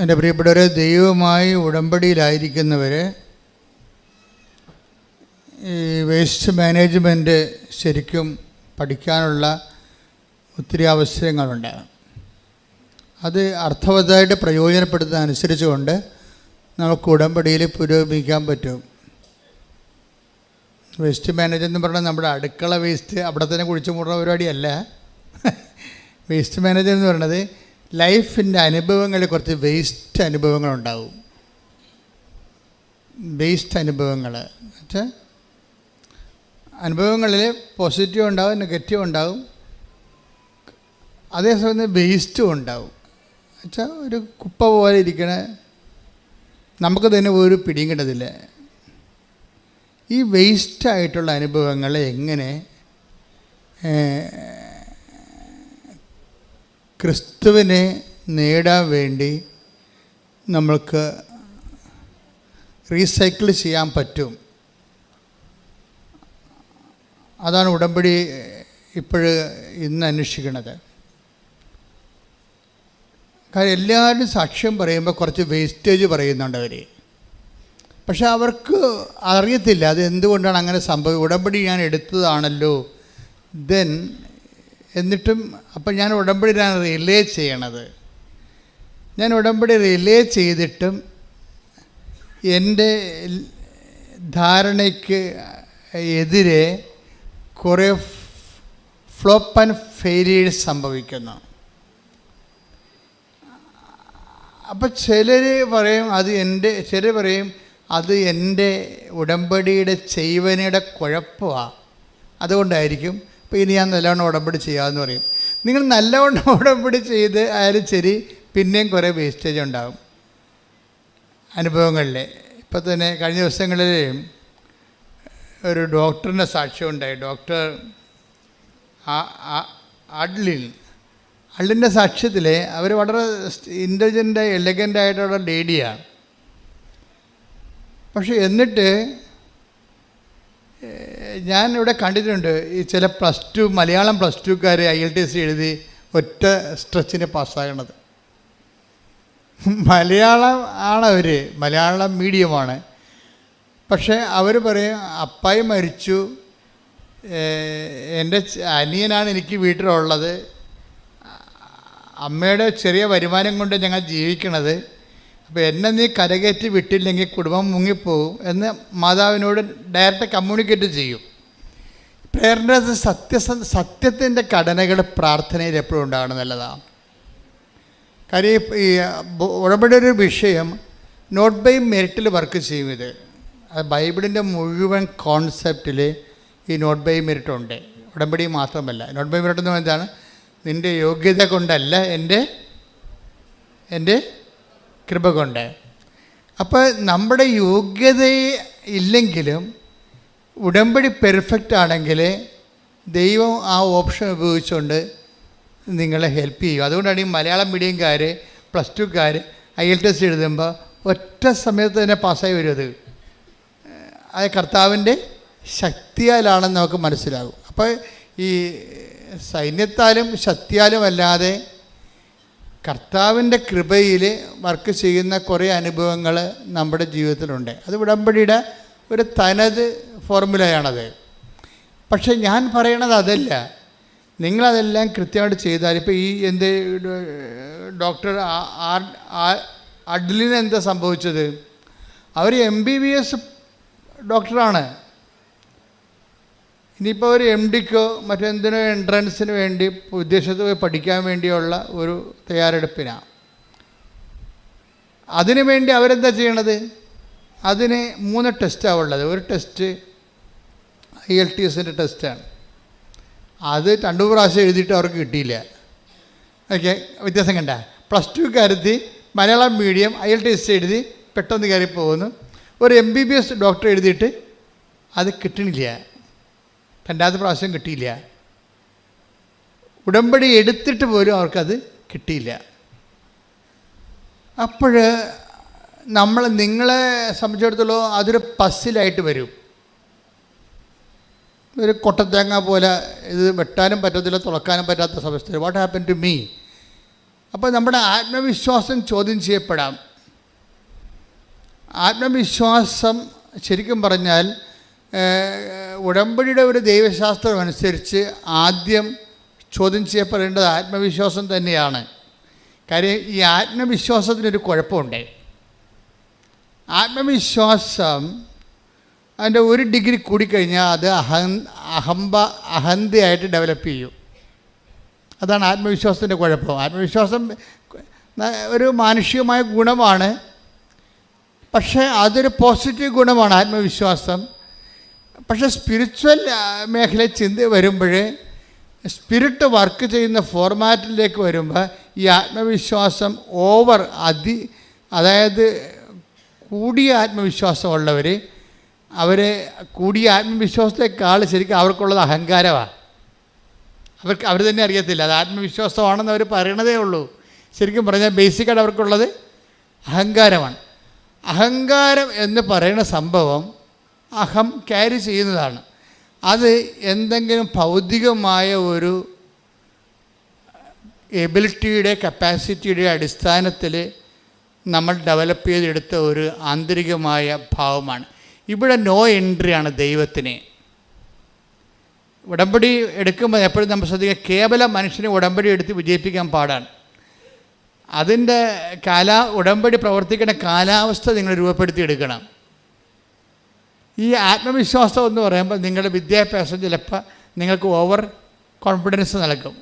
എന്റെ പ്രിയപ്പെട്ടവരെ ദൈവമായി ഉടമ്പടിയിലായിരിക്കുന്നവർ ഈ വേസ്റ്റ് മാനേജ്മെന്റ് ശരിക്കും പഠിക്കാനുള്ള ഒത്തിരി അവസരങ്ങളുണ്ട്. അത് അർത്ഥവത്തായിട്ട് പ്രയോജനപ്പെടുത്തുന്ന അനുസരിച്ചുകൊണ്ട് നമുക്ക് ഉടമ്പടിയിൽ പുരോഗമിക്കാൻ പറ്റും. വേസ്റ്റ് മാനേജ് എന്ന് പറഞ്ഞാൽ നമ്മുടെ അടുക്കള വേസ്റ്റ് അവിടെ തന്നെ കുഴിച്ചു മൂടുന്ന പരിപാടിയല്ല. വേസ്റ്റ് മാനേജർ എന്ന് പറയുന്നത് ലൈഫിന്റെ അനുഭവങ്ങളിൽ കുറച്ച് വേസ്റ്റ് അനുഭവങ്ങളുണ്ടാവും. വേസ്റ്റ് അനുഭവങ്ങൾ വെച്ചാൽ അനുഭവങ്ങളിൽ പോസിറ്റീവ് ഉണ്ടാവും നെഗറ്റീവ് ഉണ്ടാവും. അതേസമയം വേസ്റ്റും ഉണ്ടാവും. വെച്ചാൽ ഒരു കുപ്പ പോലെ ഇരിക്കണ നമുക്ക് തന്നെ ഒരു പിടിയും കിട്ടത്തില്ല. ഈ വേസ്റ്റായിട്ടുള്ള അനുഭവങ്ങളെ എങ്ങനെ ക്രിസ്തുവിനെ നേടാൻ വേണ്ടി നമ്മൾക്ക് റീസൈക്കിൾ ചെയ്യാൻ പറ്റും. അതാണ് ഉടമ്പടി ഇപ്പോൾ ഇന്ന് അന്വേഷിക്കുന്നത്. കാര്യം എല്ലാവരും സാക്ഷ്യം പറയുമ്പോൾ കുറച്ച് വേസ്റ്റേജ് പറയുന്നുണ്ട് അവർ പക്ഷെ അവർക്ക് അറിയത്തില്ല അത് എന്തുകൊണ്ടാണ് അങ്ങനെ സംഭവം. ഉടമ്പടി ഞാൻ എടുത്തതാണല്ലോ. ദെൻ എന്നിട്ടും അപ്പം ഞാൻ ഉടമ്പടിയിലാണ് റിലേ ചെയ്യണത്. ഞാൻ ഉടമ്പടി റിലേ ചെയ്തിട്ടും എന്റെ ധാരണയ്ക്ക് എതിരെ കുറേ ഫ്ലോപ്പ് ആൻഡ് ഫെയിലിയേഴ്സ് സംഭവിക്കുന്നു. അപ്പം ചിലർ പറയും അത് എന്റെ ചിലർ പറയും അത് എന്റെ ഉടമ്പടിയുടെ ചെയ്വനയുടെ കുഴപ്പമാണ് അതുകൊണ്ടായിരിക്കും അപ്പോൾ ഇനി ഞാൻ നല്ലവണ്ണം ഉടമ്പടി ചെയ്യാമെന്ന് പറയും. നിങ്ങൾ നല്ലവണ്ണം ഉടമ്പടി ചെയ്ത് ആയാലും ശരി പിന്നെയും കുറേ വേസ്റ്റേജ് ഉണ്ടാകും അനുഭവങ്ങളിൽ ഇപ്പോൾ തന്നെ കഴിഞ്ഞ ദിവസങ്ങളിൽ ഒരു ഡോക്ടറിന്റെ സാക്ഷ്യം ഉണ്ടായി. ഡോക്ടർ അഡ്ലിൻ. അള്ളിന്റെ സാക്ഷ്യത്തിൽ അവർ വളരെ ഇന്റലിജന്റ് എലഗന്റ് ആയിട്ടുള്ള ലേഡിയാണ് പക്ഷെ എന്നിട്ട് ഞാൻ ഇവിടെ കണ്ടിട്ടുണ്ട് ഈ ചില പ്ലസ് ടു മലയാളം പ്ലസ് ടുക്കാർ ഐ എൽ ടി എസ് എഴുതി ഒറ്റ സ്ട്രെച്ചിന് പാസ്സാകണത്. മലയാളം ആണ് അവർ മലയാളം മീഡിയമാണ്. പക്ഷേ അവർ പറയും അപ്പായി മരിച്ചു. എന്റെ അനിയനാണ് എനിക്ക് വീട്ടിലുള്ളത്. അമ്മയുടെ ചെറിയ വരുമാനം കൊണ്ട് ഞങ്ങൾ ജീവിക്കണത്. അപ്പോൾ എന്നെ നീ കരകയറ്റി വിട്ടില്ലെങ്കിൽ കുടുംബം മുങ്ങിപ്പോവും എന്ന് മാതാവിനോട് ഡയറക്റ്റ് കമ്മ്യൂണിക്കേറ്റ് ചെയ്യും. പ്രേരണ സത്യസ സത്യത്തിന്റെ ഘടനകൾ പ്രാർത്ഥനയിൽ എപ്പോഴും ഉണ്ടാകണം നല്ലതാണ് കാര്യം ഈ ഉടമ്പടി ഒരു വിഷയം നോട്ട് ബൈ മെറിറ്റിൽ വർക്ക് ചെയ്യും ഇത്. അത് ബൈബിളിന്റെ മുഴുവൻ കോൺസെപ്റ്റിൽ ഈ നോട്ട് ബൈ മെറിറ്റ് ഉണ്ട്. ഉടമ്പടി മാത്രമല്ല. നോട്ട് ബൈ മെറിറ്റ് എന്ന് എന്താണ്? നിന്റെ യോഗ്യത കൊണ്ടല്ല എന്റെ എന്റെ കൃപ കൊണ്ട്. അപ്പോൾ നമ്മുടെ യോഗ്യത ഇല്ലെങ്കിലും ഉടമ്പടി പെർഫെക്റ്റ് ആണെങ്കിൽ ദൈവം ആ ഓപ്ഷൻ ഉപയോഗിച്ചുകൊണ്ട് നിങ്ങളെ ഹെൽപ്പ് ചെയ്യും. അതുകൊണ്ടാണ് ഈ മലയാളം മീഡിയംകാർ പ്ലസ് ടുക്കാർ ഐ എൽ ടെസ്റ്റ് എഴുതുമ്പോൾ ഒറ്റ സമയത്ത് തന്നെ പാസ്സായി വരും അത്. അത് കർത്താവിന്റെ ശക്തിയാലാണെന്ന് നമുക്ക് മനസ്സിലാകും. അപ്പോൾ ഈ സൈന്യത്താലും ശക്തിയാലും അല്ലാതെ കർത്താവിന്റെ കൃപയിൽ വർക്ക് ചെയ്യുന്ന കുറേ അനുഭവങ്ങൾ നമ്മുടെ ജീവിതത്തിലുണ്ട്. അത് ഉടമ്പടിയുടെ ഒരു തനത് ഫോർമുലയാണത്. പക്ഷേ ഞാൻ പറയണത് അതല്ല. നിങ്ങളതെല്ലാം കൃത്യമായിട്ട് ചെയ്താൽ ഇപ്പോൾ ഈ എന്ത് ഡോക്ടർ അഡ്ലിന് എന്താ സംഭവിച്ചത്? അവർ എം ബി ബി എസ് ഡോക്ടറാണ്. ഇനിയിപ്പോൾ ഒരു എം ഡിക്കോ മറ്റെന്തിനോ എൻട്രൻസിന് വേണ്ടി വിദേശത്ത് പോയി പഠിക്കാൻ വേണ്ടിയുള്ള ഒരു തയ്യാറെടുപ്പിനാണ് അതിനു വേണ്ടി അവരെന്താ ചെയ്യണത്? അതിന് മൂന്ന് ടെസ്റ്റാണ് ഉള്ളത്. ഒരു ടെസ്റ്റ് ഐ എൽ ടി എസിന്റെ ടെസ്റ്റാണ്. അത് രണ്ടു പ്രാവശ്യം എഴുതിയിട്ട് അവർക്ക് കിട്ടിയില്ല. ഓക്കെ വ്യത്യാസം കണ്ട. പ്ലസ് ടു കരുതി Malayalam medium I L T S എഴുതി പെട്ടെന്ന് കയറി പോകുന്നു ഒരു M B B S doctor എഴുതിയിട്ട് അത് കിട്ടണില്ല. രണ്ടാമത്തെ പ്രാവശ്യം കിട്ടിയില്ല. ഉടമ്പടി എടുത്തിട്ട് പോലും അവർക്കത് കിട്ടിയില്ല. അപ്പോൾ നമ്മൾ നിങ്ങളെ സംബന്ധിച്ചിടത്തോളം അതൊരു പസ്സിലായിട്ട് വരും. ഒരു കൊട്ടത്തേങ്ങ പോലെ ഇത് വെട്ടാനും പറ്റത്തില്ല തുളക്കാനും പറ്റാത്ത സമയത്ത് വാട്ട് ഹാപ്പൻ ടു മീ അപ്പോൾ നമ്മുടെ ആത്മവിശ്വാസം ചോദ്യം ചെയ്യപ്പെടാം. ആത്മവിശ്വാസം ശരിക്കും പറഞ്ഞാൽ ഉടമ്പടിയുടെ ഒരു ദൈവശാസ്ത്രം അനുസരിച്ച് ആദ്യം ചോദ്യം ചെയ്യപ്പെടേണ്ടത് ആത്മവിശ്വാസം തന്നെയാണ്. കാര്യം ഈ ആത്മവിശ്വാസത്തിനൊരു കുഴപ്പമുണ്ട്. ആത്മവിശ്വാസം അതിന്റെ ഒരു ഡിഗ്രി കൂടിക്കഴിഞ്ഞാൽ അത് അഹ അഹംബ അഹന്തയായിട്ട് ഡെവലപ്പ് ചെയ്യും. അതാണ് ആത്മവിശ്വാസത്തിന്റെ കുഴപ്പം. ആത്മവിശ്വാസം ഒരു മാനുഷികമായ ഗുണമാണ്. പക്ഷേ അതൊരു പോസിറ്റീവ് ഗുണമാണ് ആത്മവിശ്വാസം. പക്ഷേ സ്പിരിച്വൽ മേഖലയിൽ ചിന്ത വരുമ്പോൾ സ്പിരിറ്റ് വർക്ക് ചെയ്യുന്ന ഫോർമാറ്റിലേക്ക് വരുമ്പോൾ ഈ ആത്മവിശ്വാസം ഓവർ അതി അതായത് കൂടിയ ആത്മവിശ്വാസമുള്ളവർ അവർ കൂടിയ ആത്മവിശ്വാസത്തെക്കാൾ ശരിക്കും അവർക്കുള്ളത് അഹങ്കാരമാണ് അവർക്ക് അവർ തന്നെ അറിയത്തില്ല. അത് ആത്മവിശ്വാസമാണെന്ന് അവർ പറയണതേ ഉള്ളൂ. ശരിക്കും പറഞ്ഞാൽ ബേസിക്കായിട്ട് അവർക്കുള്ളത് അഹങ്കാരമാണ്. അഹങ്കാരം എന്ന് പറയുന്ന സംഭവം അഹം ക്യാരി ചെയ്യുന്നതാണ്. അത് എന്തെങ്കിലും ഭൗതികമായ ഒരു എബിലിറ്റിയുടെ കപ്പാസിറ്റിയുടെ അടിസ്ഥാനത്തിൽ നമ്മൾ ഡെവലപ്പ് ചെയ്തെടുത്ത ഒരു ആന്തരികമായ ഭാവമാണ്. ഇവിടെ നോ എൻട്രിയാണ് ദൈവത്തിന്. ഉടമ്പടി എടുക്കുമ്പോൾ എപ്പോഴും നമ്മൾ ശ്രദ്ധിക്കുക കേവലം മനുഷ്യനെ ഉടമ്പടി എടുത്ത് വിജയിപ്പിക്കാൻ പാടാണ്. അതിന്റെ കാലാ ഉടമ്പടി പ്രവർത്തിക്കുന്ന കാലാവസ്ഥ നിങ്ങൾ രൂപപ്പെടുത്തി എടുക്കണം. ഈ ആത്മവിശ്വാസം എന്ന് പറയുമ്പോൾ നിങ്ങളുടെ വിദ്യാഭ്യാസം ചിലപ്പോൾ നിങ്ങൾക്ക് ഓവർ കോൺഫിഡൻസ് നൽകും.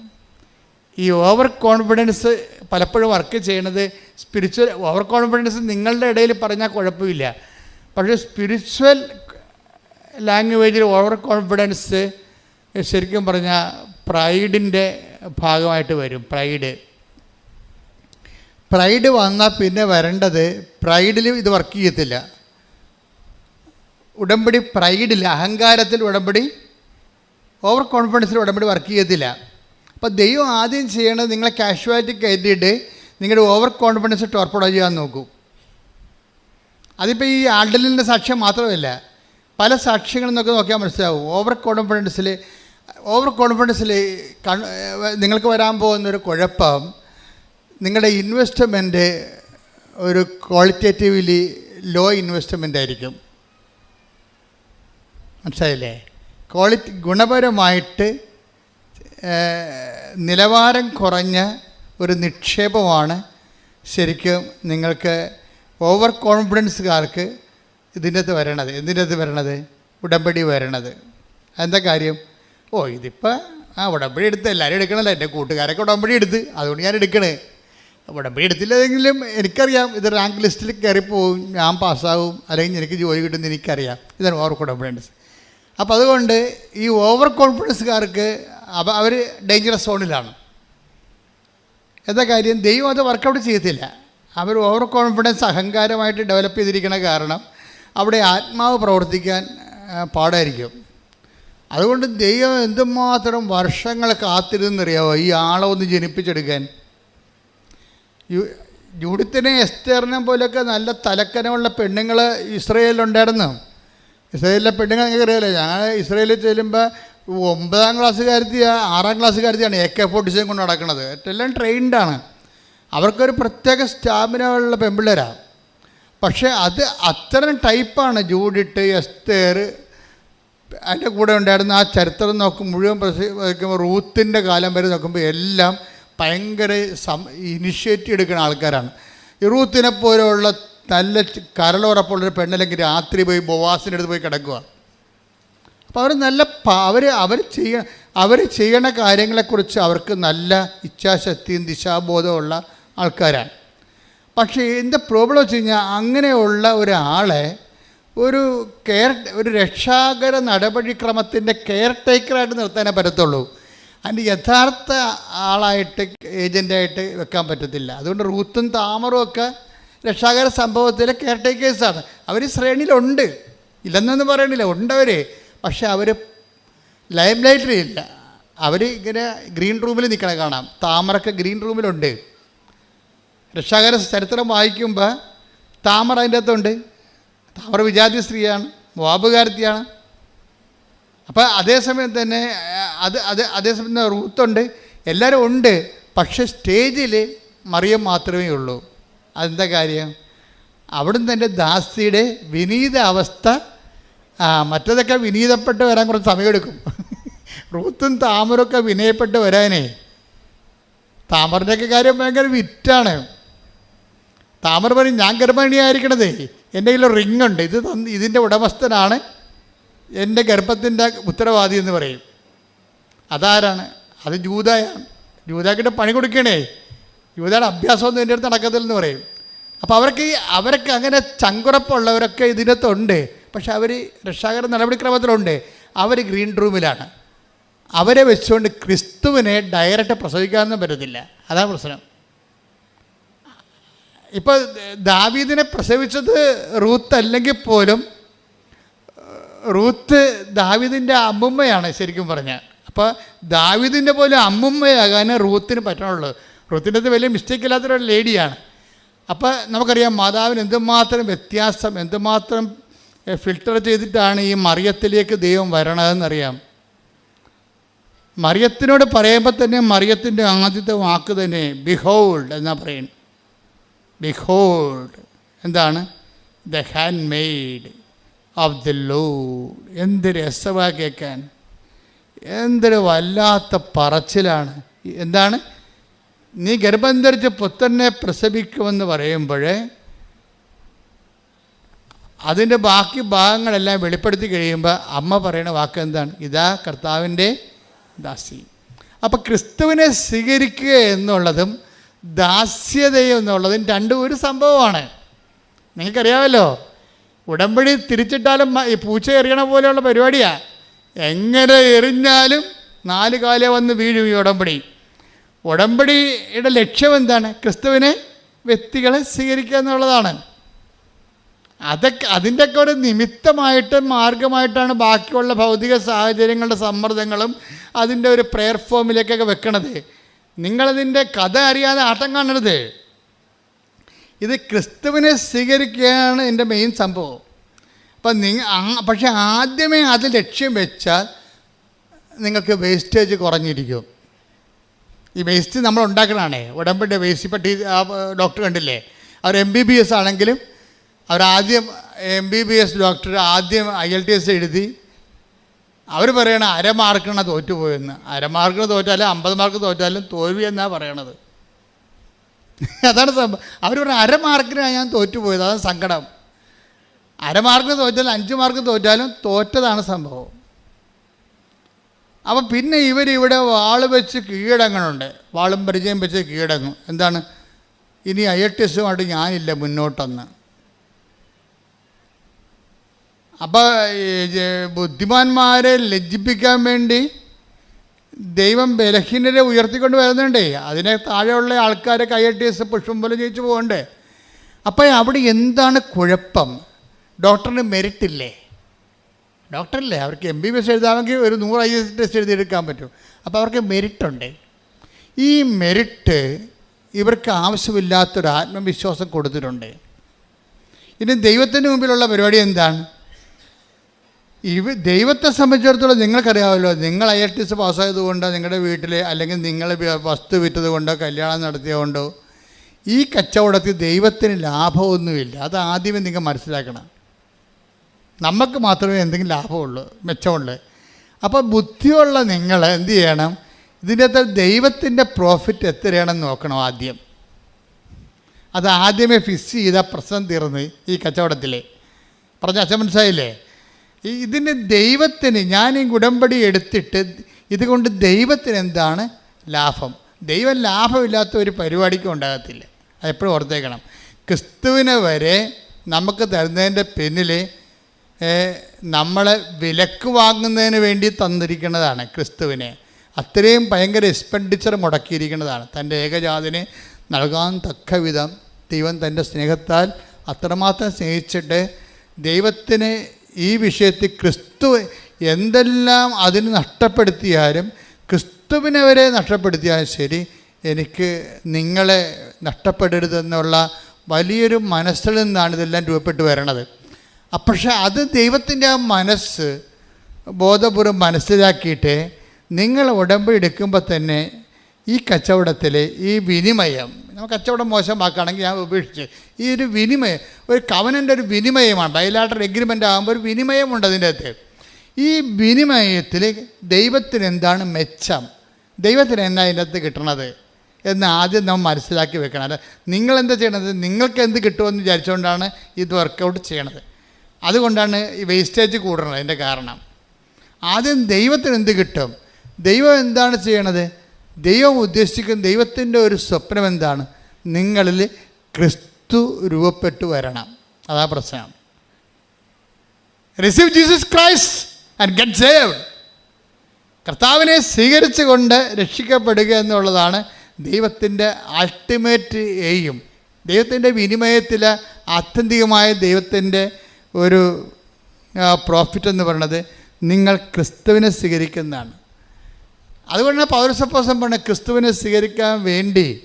ഈ ഓവർ കോൺഫിഡൻസ് പലപ്പോഴും വർക്ക് ചെയ്യണത് സ്പിരിച്വൽ ഓവർ കോൺഫിഡൻസ് നിങ്ങളുടെ ഇടയിൽ പറഞ്ഞാൽ കുഴപ്പമില്ല. പക്ഷേ സ്പിരിച്വൽ ലാംഗ്വേജിൽ ഓവർ കോൺഫിഡൻസ് ശരിക്കും പറഞ്ഞാൽ പ്രൈഡിന്റെ ഭാഗമായിട്ട് വരും പ്രൈഡ് പ്രൈഡ് വന്നാൽ പിന്നെ വരേണ്ടത് പ്രൈഡിൽ ഇത് വർക്ക് ചെയ്യത്തില്ല. ഉടമ്പടി പ്രൈഡില്ല അഹങ്കാരത്തിൽ ഉടമ്പടി ഓവർ കോൺഫിഡൻസിൽ ഉടമ്പടി വർക്ക് ചെയ്യത്തില്ല. അപ്പോൾ ദൈവം ആദ്യം ചെയ്യണത് നിങ്ങളെ കാഷ്വാലിറ്റി കയറ്റിയിട്ട് നിങ്ങളുടെ ഓവർ കോൺഫിഡൻസ് ടോർപ്പഡോ ചെയ്യാൻ നോക്കൂ. അതിപ്പോൾ ഈ ആൾഡലിന്റെ സാക്ഷ്യം മാത്രമല്ല പല സാക്ഷ്യങ്ങളും നമുക്ക് നോക്കിയാൽ മനസ്സിലാവും. ഓവർ കോൺഫിഡൻസിൽ ഓവർ കോൺഫിഡൻസിൽ നിങ്ങൾക്ക് വരാൻ പോകുന്നൊരു കുഴപ്പം നിങ്ങളുടെ ഇൻവെസ്റ്റ്മെന്റ് ഒരു ക്വാളിറ്റേറ്റീവ്ലി ലോ ഇൻവെസ്റ്റ്മെന്റ് ആയിരിക്കും. മനസ്സിലായില്ലേ? ക്വാളിറ്റി ഗുണപരമായിട്ട് നിലവാരം കുറഞ്ഞ ഒരു നിക്ഷേപമാണ് ശരിക്കും നിങ്ങൾക്ക് ഓവർ കോൺഫിഡൻസുകാർക്ക് ഇതിന്റെ അകത്ത് വരണത്. എന്തിന്റെ അകത്ത് വരണത്? ഉടമ്പടി വരണത്. എന്താ കാര്യം? ഓ ഇതിപ്പോൾ ആ ഉടമ്പടി എടുത്ത് എല്ലാവരും എടുക്കണമല്ലോ എന്റെ കൂട്ടുകാരൊക്കെ ഉടമ്പടി എടുത്ത്. അതുകൊണ്ട് ഞാൻ എടുക്കണേ. ഉടമ്പടി എടുത്തില്ലെങ്കിലും എനിക്കറിയാം ഇത് റാങ്ക് ലിസ്റ്റിൽ കയറിപ്പോവും. ഞാൻ പാസ്സാവും. അല്ലെങ്കിൽ എനിക്ക് ജോലി കിട്ടുമെന്ന് എനിക്കറിയാം. ഇതാണ് ഓവർ കോൺഫിഡൻസ് അപ്പോൾ അതുകൊണ്ട് ഈ ഓവർ കോൺഫിഡൻസുകാർക്ക് അവ- അവർ ഡേഞ്ചറസ് സോണിലാണ് എന്താ കാര്യം? ദൈവം അത് വർക്കൗട്ട് ചെയ്യത്തില്ല. അവർ ഓവർ കോൺഫിഡൻസ് അഹങ്കാരമായിട്ട് ഡെവലപ്പ് ചെയ്തിരിക്കുന്ന കാരണം അവിടെ ആത്മാവ് പ്രവർത്തിക്കാൻ പാടായിരിക്കും. അതുകൊണ്ട് ദൈവം എന്തുമാത്രം വർഷങ്ങൾ കാത്തിരുന്നറിയാവോ ഈ ആളെ ഒന്ന് ജനിപ്പിച്ചെടുക്കാൻ. ജൂഡിത്തിനെ എസ്തേറിനെ പോലെയൊക്കെ നല്ല തലക്കനമുള്ള പെണ്ണുങ്ങൾ ഇസ്രയേലിലുണ്ടായിരുന്നു. ഇസ്രയേലിലെ പെണ്ണുങ്ങൾ നിങ്ങൾക്ക് അറിയാലോ ഞങ്ങൾ ഇസ്രയേലിൽ ചെല്ലുമ്പോൾ ഒമ്പതാം ക്ലാസ്സുകാരത്തി ആറാം ക്ലാസ്സുകാരത്തിയാണ് എ കെ ഫോർട്ടി സെവൻ കൊണ്ട് നടക്കുന്നത്. എല്ലാം ട്രെയിൻഡാണ് അവർക്കൊരു പ്രത്യേക സ്റ്റാമിന ഉള്ള പെമ്പിള്ളേരാണ് പക്ഷേ അത് അത്തരം ടൈപ്പാണ് ജൂഡിട്ട് എസ്തേർ അതിന്റെ കൂടെ ഉണ്ടായിരുന്ന ആ ചരിത്രം നോക്കും മുഴുവൻ പ്രസിക്കുമ്പോൾ റൂത്തിന്റെ കാലം വരെ നോക്കുമ്പോൾ എല്ലാം ഭയങ്കര സം ഇനിഷ്യേറ്റീവ് എടുക്കുന്ന ആൾക്കാരാണ്. ഈ റൂത്തിനെ പോലെയുള്ള നല്ല കരളുറപ്പുള്ളൊരു പെണ്ണല്ലെങ്കിൽ രാത്രി പോയി ബോവാസിന്റെ അടുത്ത് പോയി കിടക്കുക. അപ്പോൾ അവർ നല്ല അവർ അവർ ചെയ്യ അവർ ചെയ്യണ കാര്യങ്ങളെക്കുറിച്ച് അവർക്ക് നല്ല ഇച്ഛാശക്തിയും ദിശാബോധമുള്ള ആൾക്കാരാണ്. പക്ഷേ എന്റെ പ്രോബ്ലം വെച്ച് കഴിഞ്ഞാൽ അങ്ങനെയുള്ള ഒരാളെ ഒരു കെയർ ഒരു രക്ഷാകര നടപടിക്രമത്തിന്റെ കെയർ ടേക്കറായിട്ട് നിർത്താനേ പറ്റത്തുള്ളൂ. അതിന്റെ യഥാർത്ഥ ആളായിട്ട് ഏജന്റായിട്ട് വെക്കാൻ പറ്റത്തില്ല. അതുകൊണ്ട് റൂത്തും താമറും ഒക്കെ രക്ഷാകര സംഭവത്തിലെ കെയർ ടേക്കേഴ്സാണ് അവർ ശ്രേണിയിലുണ്ട്. ഇല്ലെന്നൊന്നും പറയണില്ല. ഉണ്ടവർ പക്ഷെ അവർ ലൈം ലൈറ്റിലില്ല അവർ ഇങ്ങനെ ഗ്രീൻ റൂമിൽ നിൽക്കണ കാണാം. താമരൊക്കെ ഗ്രീൻ റൂമിലുണ്ട് രക്ഷാകര ചരിത്രം വായിക്കുമ്പോൾ താമര അതിന്റെ അകത്തുണ്ട്. താമര വിജാതി സ്ത്രീയാണ്. മോബുകാരത്തിയാണ് അപ്പോൾ അതേസമയം തന്നെ അത് അത് അതേസമയം റൂത്തുണ്ട്. എല്ലാവരും ഉണ്ട്. പക്ഷേ സ്റ്റേജിൽ മറിയം മാത്രമേ ഉള്ളൂ. അതെന്താ കാര്യം? അവിടുന്ന് തന്റെ ദാസിയുടെ വിനീത അവസ്ഥ മറ്റതൊക്കെ വിനീതപ്പെട്ട് വരാൻ കുറച്ച് സമയമെടുക്കും. റൂത്തും താമരൊക്കെ വിനയപ്പെട്ട് വരാനേ. താമറിന്റെയൊക്കെ കാര്യം ഭയങ്കര വിറ്റാണ്. താമര പറയും ഞാൻ ഗർഭിണിയായിരിക്കണതേ എന്റെ കയ്യിൽ റിങ് ഉണ്ട് ഇത് തന്ന് ഇതിന്റെ ഉടമസ്ഥനാണ് എന്റെ ഗർഭത്തിന്റെ ഉത്തരവാദി എന്ന് പറയും. അതാരാണ്? അത് ജൂതയാണ്. ജൂതാക്കിട്ട് പണി കൊടുക്കണേ. ജൂതയുടെ അഭ്യാസമൊന്നും എന്റെ അടുത്ത് നടക്കത്തില്ലെന്ന് പറയും. അപ്പോൾ അവർക്ക് അവർക്ക് അങ്ങനെ ചങ്കുറപ്പുള്ളവരൊക്കെ ഇതിനകത്തുണ്ട്. പക്ഷെ അവർ രക്ഷാകര നടപടിക്രമത്തിലുണ്ട്. അവർ ഗ്രീൻ റൂമിലാണ്. അവരെ വെച്ചുകൊണ്ട് ക്രിസ്തുവിനെ ഡയറക്റ്റ് പ്രസവിക്കാനൊന്നും പറ്റത്തില്ല. അതാ പ്രശ്നം. ഇപ്പോൾ ദാവീദിനെ പ്രസവിച്ചത് റൂത്ത് അല്ലെങ്കിൽ പോലും റൂത്ത് ദാവീദിന്റെ അമ്മുമ്മയാണ് ശരിക്കും പറഞ്ഞാൽ. അപ്പോൾ ദാവീദിന്റെ പോലും അമ്മുമ്മയാകാൻ റൂത്തിന് പറ്റണുള്ളൂ. റൂത്തിന്റെ അത് വലിയ മിസ്റ്റേക്ക് ഇല്ലാത്തൊരു ലേഡിയാണ് അപ്പോൾ നമുക്കറിയാം മാതാവിന് എന്തുമാത്രം വ്യത്യാസം എന്തുമാത്രം ഫിൽട്ടർ ചെയ്തിട്ടാണ് ഈ മറിയത്തിലേക്ക് ദൈവം വരണതെന്നറിയാം. മറിയത്തിനോട് പറയുമ്പോൾ തന്നെ മറിയത്തിന്റെ ആദ്യത്തെ വാക്ക് തന്നെ ബിഹോൾഡ് എന്നാ പറയുന്നത് ബിഹോൾഡ് എന്താണ്? The handmaid of the Lord എന്ത് രസമാ കേൾക്കാൻ. എന്തൊരു വല്ലാത്ത പറച്ചിലാണ്. എന്താണ്? നീ ഗർഭം ധരിച്ച് പുത്രനെ പ്രസവിക്കുമെന്ന് പറയുമ്പോൾ അതിന്റെ ബാക്കി ഭാഗങ്ങളെല്ലാം വെളിപ്പെടുത്തി കഴിയുമ്പോൾ അമ്മ പറയുന്ന വാക്ക് എന്താണ് ഇതാ കർത്താവിന്റെ ദാസി. അപ്പോൾ ക്രിസ്തുവിനെ സ്വീകരിക്കുക എന്നുള്ളതും ദാസ്യതയും എന്നുള്ളതും രണ്ടും ഒരു സംഭവമാണ്. നിങ്ങൾക്കറിയാമല്ലോ? ഉടമ്പടി തിരിച്ചിട്ടാലും ഈ പൂച്ച എറിയണ പോലെയുള്ള പരിപാടിയാണ് എങ്ങനെ എറിഞ്ഞാലും നാല് കാലേ വന്ന് വീഴും ഈ ഉടമ്പടി. ഉടമ്പടിയുടെ ലക്ഷ്യം എന്താണ്? ക്രിസ്തുവിനെ വ്യക്തികളെ സ്വീകരിക്കുക എന്നുള്ളതാണ്. അതൊക്കെ അതിന്റെയൊക്കെ ഒരു നിമിത്തമായിട്ട് മാർഗമായിട്ടാണ് ബാക്കിയുള്ള ഭൗതിക സാഹചര്യങ്ങളുടെ സമ്മർദ്ദങ്ങളും അതിന്റെ ഒരു പ്രെയർ ഫോമിലേക്കൊക്കെ വെക്കണത്. നിങ്ങളതിന്റെ കഥ അറിയാതെ ആട്ടം കാണരുത്. ഇത് ക്രിസ്തുവിനെ സ്വീകരിക്കുകയാണ് എന്റെ മെയിൻ സംഭവം. അപ്പം നിങ്ങൾ പക്ഷെ ആദ്യമേ അത് ലക്ഷ്യം വെച്ചാൽ നിങ്ങൾക്ക് വേസ്റ്റേജ് കുറഞ്ഞിരിക്കും. ഈ വേസ്റ്റ് നമ്മൾ ഉണ്ടാക്കണതാണേ ഉടമ്പിന്റെ വേസ്റ്റ് പട്ടി ആ ഡോക്ടർ കണ്ടില്ലേ? അവർ എം ബി ബി എസ് ആണെങ്കിലും അവരാദ്യം M B B S doctor ആദ്യം ഐ എൽ ടി എസ് എഴുതി. അവർ പറയണ അരമാർക്കിന് തോറ്റുപോയെന്ന്. അരമാർക്കിന് തോറ്റാലും അമ്പത് മാർക്ക് തോറ്റാലും തോൽവി എന്നാണ് പറയണത്. അതാണ് സംഭവം അവർ പറഞ്ഞ അരമാർക്കിനാണ് ഞാൻ തോറ്റുപോയത്. അതാണ് സങ്കടം. അരമാർക്ക് തോറ്റാലും അഞ്ച് മാർക്ക് തോറ്റാലും തോറ്റതാണ് സംഭവം. അപ്പം പിന്നെ ഇവരിവിടെ വാൾ വെച്ച് കീഴടങ്ങണുണ്ട്. വാളും പരിചയം വെച്ച് കീഴടങ്ങും. എന്താണ്? ഇനി ഐ എൽ ടി എസുമായിട്ട് ഞാനില്ല മുന്നോട്ടെന്ന്. അപ്പോൾ ബുദ്ധിമാന്മാരെ ലജ്ജിപ്പിക്കാൻ വേണ്ടി ദൈവം ബലഹീനരെ ഉയർത്തിക്കൊണ്ട് വരുന്നുണ്ടേ. അതിനെ താഴെയുള്ള ആൾക്കാരെ ഐ എൽ ടി എസ് പുഷ്പം പോലെ ജയിച്ചു പോകണ്ടേ. അപ്പോൾ അവിടെ എന്താണ് കുഴപ്പം? ഡോക്ടറിന് ഇല്ലേ? ഡോക്ടറല്ലേ? അവർക്ക് എം ബി ബി എസ് എഴുതാമെങ്കിൽ ഒരു നൂറ് ഐ എസ് ടെസ്റ്റ് എഴുതിയെടുക്കാൻ പറ്റും. അപ്പോൾ അവർക്ക് മെറിറ്റ് ഉണ്ട് ഈ മെരിറ്റ് ഇവർക്ക് ആവശ്യമില്ലാത്തൊരു ആത്മവിശ്വാസം കൊടുത്തിട്ടുണ്ട്. ഇനി ദൈവത്തിന് മുമ്പിലുള്ള പരിപാടി എന്താണ്? ഇവ ദൈവത്തെ സംബന്ധിച്ചിടത്തോളം നിങ്ങൾക്കറിയാമല്ലോ നിങ്ങൾ ഐ എൽ ടി എസ് പാസ്സായതുകൊണ്ടോ നിങ്ങളുടെ വീട്ടിൽ അല്ലെങ്കിൽ നിങ്ങൾ വസ്തു വിറ്റതുകൊണ്ടോ കല്യാണം നടത്തിയതുകൊണ്ടോ ഈ കച്ചവടത്തിൽ ദൈവത്തിന് ലാഭമൊന്നുമില്ല. അത് ആദ്യമേ നിങ്ങൾ മനസ്സിലാക്കണം. നമുക്ക് മാത്രമേ എന്തെങ്കിലും ലാഭമുള്ളൂ മെച്ചമുള്ളൂ. അപ്പോൾ ബുദ്ധിയുള്ള നിങ്ങൾ എന്ത് ചെയ്യണം? ഇതിന്റെ അകത്ത് ദൈവത്തിന്റെ പ്രോഫിറ്റ് എത്രയാണെന്ന് നോക്കണം ആദ്യം. അത് ആദ്യമേ ഫിക്സ് ചെയ്ത പ്രശ്നം തീർന്ന് ഈ കച്ചവടത്തിൽ പറഞ്ഞ അച്ഛൻ മനസ്സിലായില്ലേ? ഇതിന് ദൈവത്തിന് ഞാൻ ഈ ഉടമ്പടി എടുത്തിട്ട് ഇതുകൊണ്ട് ദൈവത്തിന് എന്താണ്? ലാഭം. ദൈവം ലാഭമില്ലാത്ത ഒരു പരിപാടിക്കും ഉണ്ടാകത്തില്ല. അതെപ്പോഴും ഓർത്തേക്കണം. ക്രിസ്തുവിനെ വരെ നമുക്ക് തരുന്നതിന്റെ പിന്നിൽ നമ്മളെ വിലക്ക് വാങ്ങുന്നതിന് വേണ്ടി തന്നിരിക്കുന്നതാണ് ക്രിസ്തുവിനെ. അത്രയും ഭയങ്കര എക്സ്പെൻഡിച്ചർ മുടക്കിയിരിക്കുന്നതാണ്. തന്റെ ഏകജാതിനെ നൽകാൻ തക്ക വിധം ദൈവം തന്റെ സ്നേഹത്താൽ അത്രമാത്രം സ്നേഹിച്ചിട്ട് ദൈവത്തിന് ഈ വിഷയത്തിൽ ക്രിസ്തു എന്തെല്ലാം അതിന് നഷ്ടപ്പെടുത്തിയാലും ക്രിസ്തുവിനെ വരെ നഷ്ടപ്പെടുത്തിയാലും ശരി എനിക്ക് നിങ്ങളെ നഷ്ടപ്പെടരുതെന്നുള്ള വലിയൊരു മനസ്സിൽ നിന്നാണ് ഇതെല്ലാം രൂപപ്പെട്ട് വരണത്. പക്ഷേ അത് ദൈവത്തിന്റെ ആ മനസ്സ് ബോധപൂർവം മനസ്സിലാക്കിയിട്ട് നിങ്ങൾ ഉടമ്പ് എടുക്കുമ്പോൾ തന്നെ ഈ കച്ചവടത്തിൽ ഈ വിനിമയം നമ്മൾ കച്ചവടം മോശമാക്കുകയാണെങ്കിൽ ഞാൻ ഉപേക്ഷിച്ച് ഈ ഒരു വിനിമയം ഒരു കവനന്റെ ഒരു വിനിമയമാണ് ബയലാട്ടർ എഗ്രിമെന്റ് ആകുമ്പോൾ ഒരു വിനിമയമുണ്ട് അതിന്റെ അകത്ത്. ഈ വിനിമയത്തിൽ ദൈവത്തിന് എന്താണ് മെച്ചം? ദൈവത്തിന് എന്നാ അതിന്റെ അകത്ത് കിട്ടണത്? എന്ന് ആദ്യം നമ്മൾ മനസ്സിലാക്കി വെക്കണം. അല്ല നിങ്ങളെന്താ ചെയ്യണത്? നിങ്ങൾക്ക് എന്ത് കിട്ടുമെന്ന് വിചാരിച്ചുകൊണ്ടാണ് ഇത് വർക്കൗട്ട് ചെയ്യണത്. അതുകൊണ്ടാണ് ഈ വേസ്റ്റേജ് കൂടുന്നത് അതിന്റെ കാരണം. ആദ്യം ദൈവത്തിന് എന്ത് കിട്ടും? ദൈവം എന്താണ് ചെയ്യണത്? ദൈവം ഉദ്ദേശിക്കുന്ന ദൈവത്തിന്റെ ഒരു സ്വപ്നം എന്താണ്? നിങ്ങളിൽ ക്രിസ്തു രൂപപ്പെട്ടു വരണം. അതാ പ്രശ്നം. Receive Jesus Christ and get saved കർത്താവിനെ സ്വീകരിച്ചു കൊണ്ട് രക്ഷിക്കപ്പെടുക എന്നുള്ളതാണ് ദൈവത്തിന്റെ അൾട്ടിമേറ്റ് എയും ദൈവത്തിന്റെ വിനിമയത്തിലെ ആത്യന്തികമായ ദൈവത്തിന്റെ ഒരു പ്രോഫിറ്റ് എന്ന് പറയുന്നത് നിങ്ങൾ ക്രിസ്തുവിനെ സ്വീകരിക്കുന്നതാണ്. അതുകൊണ്ടാണ് പൗരസപ്പോസം പറഞ്ഞ ക്രിസ്തുവിനെ സ്വീകരിക്കാൻ വേണ്ടി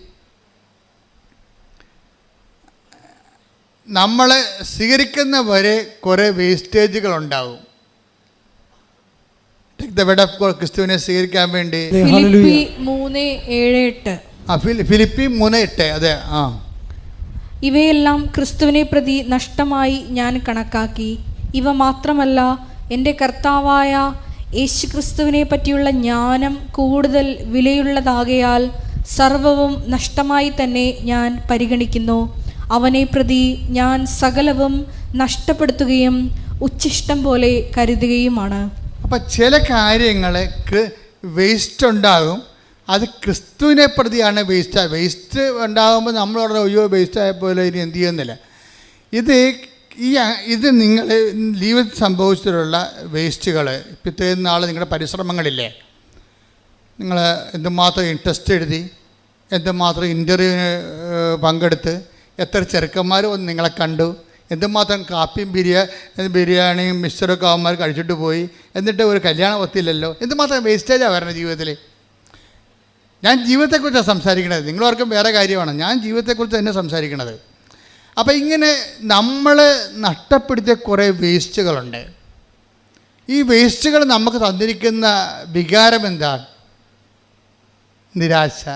നമ്മൾ സ്വീകരിക്കുന്ന വരെ കുറേ വേസ്റ്റേജുകൾ ഉണ്ടാവും ക്രിസ്തുവിനെ സ്വീകരിക്കാൻ വേണ്ടി. ഫിലിപ്പി മൂന്ന് ഏഴ് എട്ട്. ആ ഫിലിപ്പി മൂന്ന് എട്ട് അതെ ആ. ഇവയെല്ലാം ക്രിസ്തുവിനെ പ്രതി നഷ്ടമായി ഞാൻ കണക്കാക്കി. ഇവ മാത്രമല്ല എന്റെ കർത്താവായ യേശു ക്രിസ്തുവിനെ പറ്റിയുള്ള ജ്ഞാനം കൂടുതൽ വിലയുള്ളതാകയാൽ സർവവും നഷ്ടമായി തന്നെ ഞാൻ പരിഗണിക്കുന്നു. അവനെ പ്രതി ഞാൻ സകലവും നഷ്ടപ്പെടുത്തുകയും ഉച്ഛിഷ്ടം പോലെ കരുതുകയുമാണ്. അപ്പം ചില കാര്യങ്ങൾക്ക് വേസ്റ്റ് ഉണ്ടാകും. അത് ക്രിസ്തുവിനെ പ്രതിയാണ് വേസ്റ്റ് വേസ്റ്റ് ഉണ്ടാകുമ്പോൾ നമ്മളവിടെ അയ്യോ വേസ്റ്റ് ആയപ്പോലെ ഇനി എന്ത് ചെയ്യുന്നില്ല. ഇത് ഈ ഇത് നിങ്ങൾ ലീവ് സംഭവിച്ചിട്ടുള്ള വേസ്റ്റുകൾ പിറ്റേന്ന് നാൾ നിങ്ങളുടെ പരിശ്രമങ്ങളില്ലേ? നിങ്ങൾ എന്തുമാത്രം ഇൻട്രസ്റ്റ് എഴുതി എന്തുമാത്രം ഇന്റർവ്യൂവിന് പങ്കെടുത്ത് എത്ര ചെറുക്കന്മാർ വന്ന് നിങ്ങളെ കണ്ടു എന്തുമാത്രം കാപ്പിയും ബിരിയാ ബിരിയാണിയും മിക്സറൊക്കെ അവന്മാർ കഴിച്ചിട്ട് പോയി എന്നിട്ട് ഒരു കല്യാണം ഒത്തില്ലല്ലോ എന്തുമാത്രം വേസ്റ്റേജാണ് വരണ ജീവിതത്തിൽ ഞാൻ ജീവിതത്തെക്കുറിച്ചാണ് സംസാരിക്കണത്. നിങ്ങളോർക്കും വേറെ കാര്യമാണ്. ഞാൻ ജീവിതത്തെക്കുറിച്ച് തന്നെ സംസാരിക്കണത്. അപ്പോൾ ഇങ്ങനെ നമ്മൾ നഷ്ടപ്പെടുത്തിയ കുറേ വേസ്റ്റുകളുണ്ട്. ഈ വേസ്റ്റുകൾ നമുക്ക് തന്നിരിക്കുന്ന വികാരം എന്താണ് നിരാശ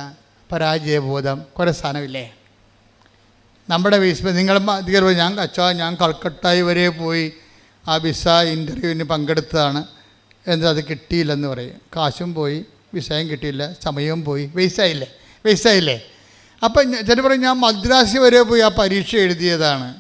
പരാജയബോധം കുറേ സാധനമില്ലേ? നമ്മുടെ വേസ്റ്റ് നിങ്ങൾ അധികം ഞാൻ അച്ഛാ ഞാൻ കൽക്കട്ടായി വരെ പോയി ആ വിസ ഇന്റർവ്യൂവിന് പങ്കെടുത്തതാണ്. എന്താ അത് കിട്ടിയില്ലെന്ന് പറയും. കാശും പോയി. വിസയും കിട്ടിയില്ല സമയവും പോയി. വേസ്റ്റായില്ലേ വേസ്റ്റായില്ലേ അപ്പം ചില പറയും ഞാൻ മദ്രാസി വരെ പോയി ആ പരീക്ഷ എഴുതിയതാണ്.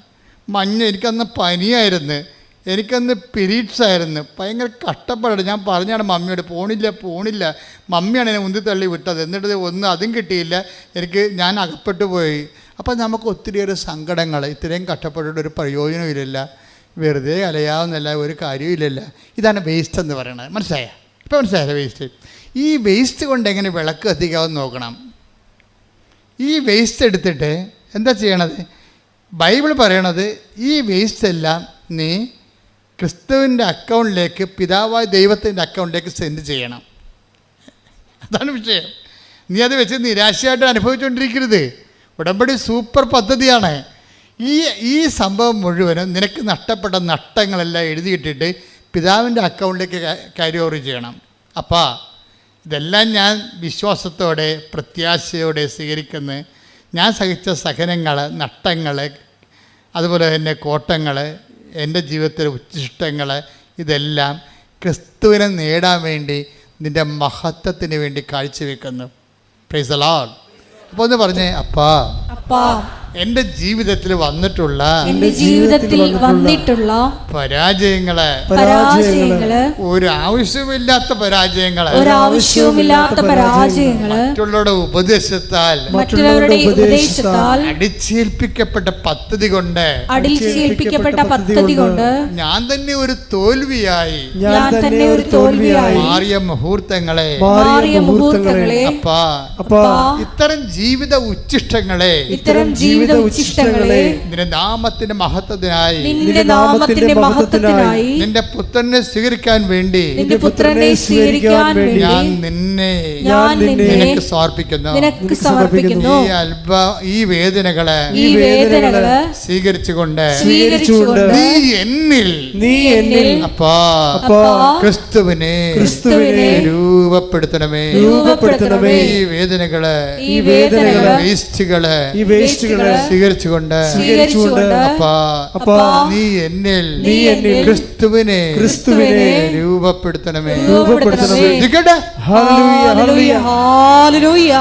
മഞ്ഞ് എനിക്കന്ന് പനിയായിരുന്നു. എനിക്കന്ന് പിരീഡ്സ് ആയിരുന്നു ഭയങ്കര കഷ്ടപ്പാട് ഞാൻ പറഞ്ഞാണ് മമ്മിയോട് പോണില്ല പോണില്ല. മമ്മിയാണ് എന്നെ ഉന്തി തള്ളി വിട്ടത്. എന്നിട്ട് ഒന്നും അതും കിട്ടിയില്ല. എനിക്ക് ഞാൻ അകപ്പെട്ടു പോയി. അപ്പം നമുക്ക് ഒത്തിരിയേറെ സങ്കടങ്ങൾ ഇത്രയും കഷ്ടപ്പെട്ടിട്ട് ഒരു പ്രയോജനമില്ല വെറുതെ അലയാവുന്നില്ല ഒരു കാര്യമില്ലല്ല ഇതാണ് വേസ്റ്റ് എന്ന് പറയുന്നത്. മനസ്സിലായ? ഇപ്പം മനസ്സിലായ വേസ്റ്റ് ഈ വേസ്റ്റ് കൊണ്ട് എങ്ങനെ വിളക്ക് കത്തിക്കാമെന്ന് നോക്കണം? ഈ വേസ്റ്റ് എടുത്തിട്ട് എന്താ ചെയ്യണത്? ബൈബിൾ പറയണത് ഈ വേസ്റ്റ് എല്ലാം നീ ക്രിസ്തുവിന്റെ അക്കൗണ്ടിലേക്ക് പിതാവായ ദൈവത്തിന്റെ അക്കൗണ്ടിലേക്ക് സെൻഡ് ചെയ്യണം. അതാണ് വിഷയം. നീ അത് വെച്ച് നിരാശയായിട്ട് അനുഭവിച്ചുകൊണ്ടിരിക്കരുത് ഉടമ്പടി സൂപ്പർ പദ്ധതിയാണ്. ഈ ഈ സംഭവം മുഴുവനും നിനക്ക് നഷ്ടപ്പെട്ട നഷ്ടങ്ങളെല്ലാം എഴുതിയിട്ടിട്ട് പിതാവിന്റെ അക്കൗണ്ടിലേക്ക് കാരി ഓവർ ചെയ്യണം. അപ്പാ ഇതെല്ലാം ഞാൻ വിശ്വാസത്തോടെ പ്രത്യാശയോടെ സ്വീകരിക്കുന്നത് ഞാൻ സഹിച്ച സഹനങ്ങൾ നഷ്ടങ്ങൾ അതുപോലെ തന്നെ കോട്ടങ്ങൾ എന്റെ ജീവിതത്തിലെ ഉച്ചിഷ്ടങ്ങൾ ഇതെല്ലാം ക്രിസ്തുവിനെ നേടാൻ വേണ്ടി നിന്റെ മഹത്വത്തിന് വേണ്ടി കാഴ്ചവെക്കുന്നു. പ്രൈസ് അലോൺ അപ്പോൾ ഒന്ന് പറഞ്ഞേ അപ്പാ. അപ്പാ. എന്റെ ജീവിതത്തിൽ വന്നിട്ടുള്ള എന്റെ ജീവിതത്തിൽ വന്നിട്ടുള്ള പരാജയങ്ങളെ പരാജയങ്ങൾ ഒരു ആവശ്യമില്ലാത്ത പരാജയങ്ങളെ ഒരാവശ്യവുമില്ലാത്ത പരാജയങ്ങൾ മറ്റുള്ളവരുടെ ഉപദേശത്താൽ മറ്റുള്ളവരുടെ ഉപദേശത്താൽ അടിച്ചേൽപ്പിക്കപ്പെട്ട പദ്ധതി കൊണ്ട് അടിച്ചേൽപ്പിക്കപ്പെട്ട പദ്ധതി കൊണ്ട് ഞാൻ തന്നെ ഒരു തോൽവിയായി. ഞാൻ തന്നെ ഒരു തോൽവിയായി മാറിയ മുഹൂർത്തങ്ങളെ മാറിയ മുഹൂർത്തങ്ങളെ അപ്പാ അപ്പാ. ഇത്തരം ജീവിത ഉച്ചിഷ്ടങ്ങളെ ഇത്തരം ജീവിത ജീവിത ഉച്ചിഷ്ടങ്ങളെ നിന്റെ നാമത്തിന്റെ മഹത്വത്തിനായി നിന്റെ നാമത്തിന്റെ മഹത്വത്തിനായി നിന്റെ പുത്രനെ സ്വീകരിക്കാൻ വേണ്ടി നിന്റെ പുത്രനെ സ്വീകരിക്കാൻ വേണ്ടി ഞാൻ നിന്നെ ഞാൻ നിന്നെ നിനക്ക് സമർപ്പിക്കുന്നു. നിനക്ക് സമർപ്പിക്കുന്നു. ഈ അൽപ ഈ വേദനകളെ ഈ വേദനകളെ സ്വീകരിച്ചുകൊണ്ട് സ്വീകരിച്ചുകൊണ്ട് നീ എന്നിൽ നീ എന്നിൽ അപ്പാ അപ്പാ ക്രിസ്തുവിനെ ക്രിസ്തുവിനെ രൂപപ്പെടുത്തണമേ. രൂപപ്പെടുത്തണമേ. ഈ വേദനകളെ ഈ വേദനകളെ വേസ്റ്റുകൾ ഈ വേസ്റ്റുകളെ സ്വീകരിച്ചുകൊണ്ട് സ്വീകരിച്ചുകൊണ്ട് അപ്പാ അപ്പാ നീ എന്നിൽ നീ എന്നിൽ ക്രിസ്തുവിനെ ക്രിസ്തുവിനെ രൂപപ്പെടുത്തണമേ. രൂപപ്പെടുത്തണമേ. Hallelujah hallelujah hallelujah